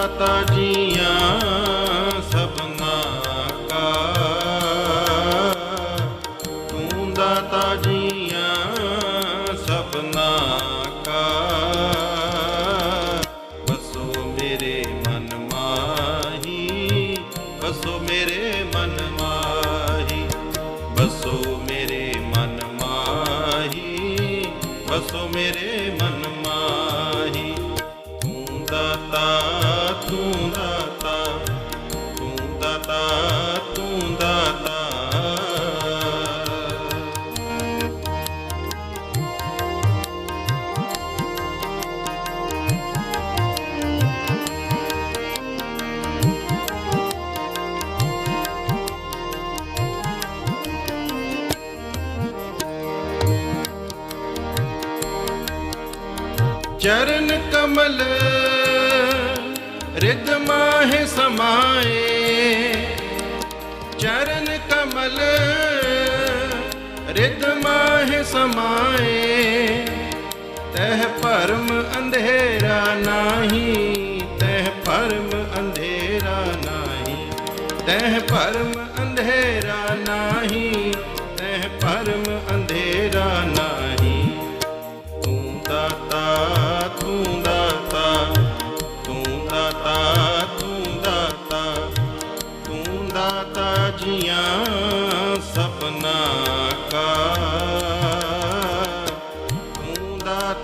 ਮਾਤਾ ਜੀਆਂ ਸਭਨਾ ਕਾ। ਤੂੰ ਦਾਤਾ ਜੀਆਂ ਸਭਨਾ ਕਾ। ਬਸੋ ਮੇਰੇ ਮਨ ਮਾਹੀ ਬਸੋ ਮੇਰੇ ਮਨ ਮਾਹੀ। ਬਸੋ ਮੇਰੇ ਮਨ ਮਾਹੀ ਬਸੋ ਮੇਰੇ ਮਨ ਚਰਨ ਕਮਲ ਰਿਦ ਮਾਹਿ ਸਮਾਏ। ਚਰਨ ਕਮਲ ਰਿਦ ਮਾਹੇ ਸਮਾਏ। ਤਹ ਭਰਮ ਅੰਧੇਰਾ ਨਾਹੀ, ਤਹ ਭਰਮ ਅੰਧੇਰਾ ਨਾਹੀ। ਤਹ ਭਰਮ ਅੰਧੇਰਾ ਨਾਹੀ, ਤਹ ਭਰਮ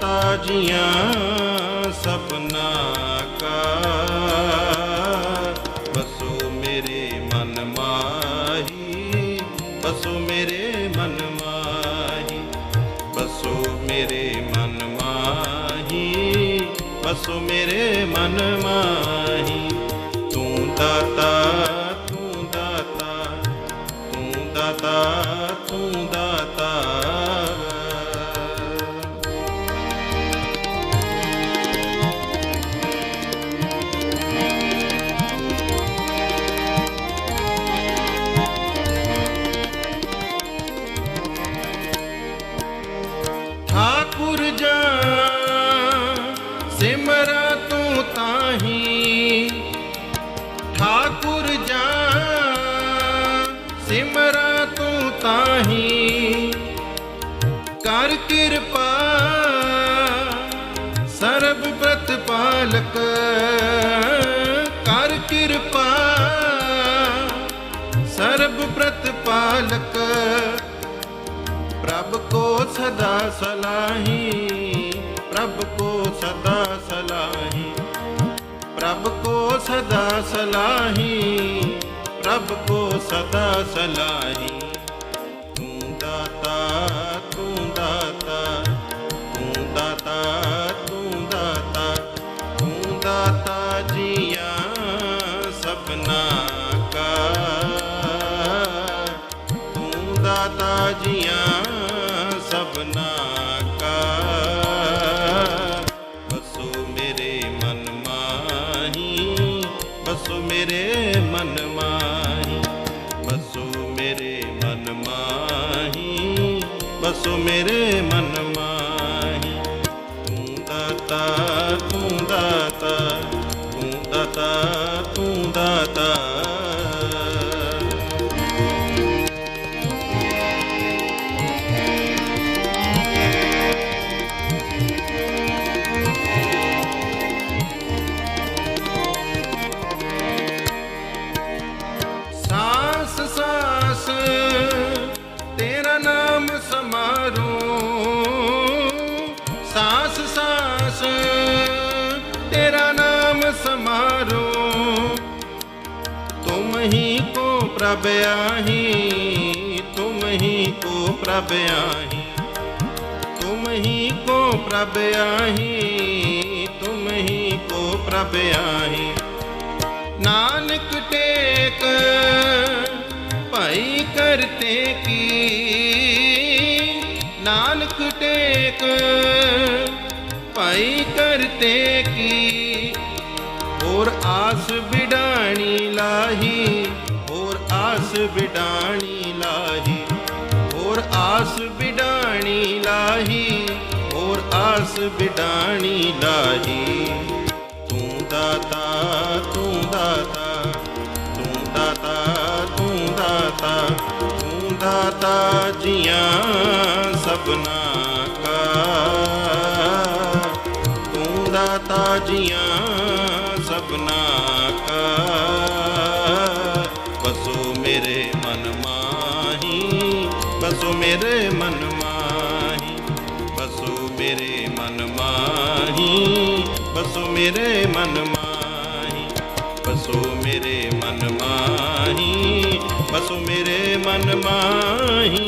ਤੂੰ ਜੀਆਂ ਸਪਨਾ ਕਾ। ਬਸੋ ਮੇਰੇ ਮਨ ਮਾਹੀ, ਬਸੋ ਮੇਰੇ ਮਨ ਮਾਹੀ, ਬਸੋ ਮੇਰੇ ਮਨ ਮਾਹੀ, ਬਸੋ ਮੇਰੇ ਮਨ ਮਾਹੀ। ਤੂੰ ਦਾਤਾ ਤਾਹੀ ਕਰ ਕਿਰਪਾ ਸਰਬ ਪ੍ਰਤਪਾਲਕ ਕਰ ਕਿਰਪਾ ਸਰਬ ਪ੍ਰਤਪਾਲਕ ਪ੍ਰਭ ਕੋ ਸਦਾ ਸਲਾਹੀ ਪ੍ਰਭ ਕੋ ਸਦਾ ਸਲਾਹੀ ਪ੍ਰਭ ਕੋ ਸਦਾ ਸਲਾਹੀ ਪ੍ਰਭ ਕੋ ਸਦਾ ਸਲਾਹੀ ਤੂੰ ਜੀਆਂ ਸਭਨਾ ਕਾ। ਬਸੋ ਮੇਰੇ ਮਨ ਮਾਹੀ, ਬਸੋ ਮੇਰੇ ਮਨ ਮਾਹੀ, ਬਸੋ ਮੇਰੇ ਮਨ ਮਾਹੀ, ਬਸੋ ਮੇਰੇ ਮਨ ਮਾਹੀ। ਤੂੰ ਦਾਤਾ ਤੂੰ ਦਾਤਾ। ਤੁਮ ਹੀ ਕੋ ਪ੍ਰਭ ਆਹੀ ਤੁਮ ਹੀ ਕੋ ਪ੍ਰਭ ਆਹੀ। ਤੁਮ ਹੀ ਕੋ ਪ੍ਰਭ ਆਹੀ ਤੁਮ ਹੀ ਕੋ ਪ੍ਰਭ ਆਹੀ। ਨਾਨਕ ਟੇਕ, ਭਾਈ ਕਰਤੇ ਕੀ ਨਾਨਕ ਟੇਕ, ਭਾਈ ਕਰਤੇ ਕੀ ਹੋਰ ਆਸ ਵਿਡਾਣੀ ਲਾਹੀ, ਹੋਰ ਆਸ ਵਿਡਾਣੀ ਲਾਹੀ, ਹੋਰ ਆਸ ਵਿਡਾਣੀ ਲਾਹੀ, ਹੋਰ ਆਸ ਵਿਡਾਣੀ ਲਾਹੀ। ਤੂੰ ਦਾਤਾ ਤੂੰ ਦਾਤਾ ਤੂੰ ਦਾਤਾ ਤੂੰ ਦਾਤਾ ਤੂੰ ਦਾਤਾ ਜੀਆਂ ਸਭਨਾ ਕਾ। ਤੂੰ ਦਾਤਾ ਜੀਆਂ ਬਸੋ ਮੇਰੇ ਮਨ ਮਾਹੀ ਮੇਰੇ ਮਨ ਮਾਹੀ, ਬਸੋ ਮੇਰੇ ਮਨ ਮਾਹੀ, ਬਸੋ ਮੇਰੇ ਮਨ ਮਾਹੀ, ਬਸੋ ਮੇਰੇ ਮਨ ਮਾਹੀ, ਬਸੋ ਮੇਰੇ ਮਨ ਮਾਹੀ।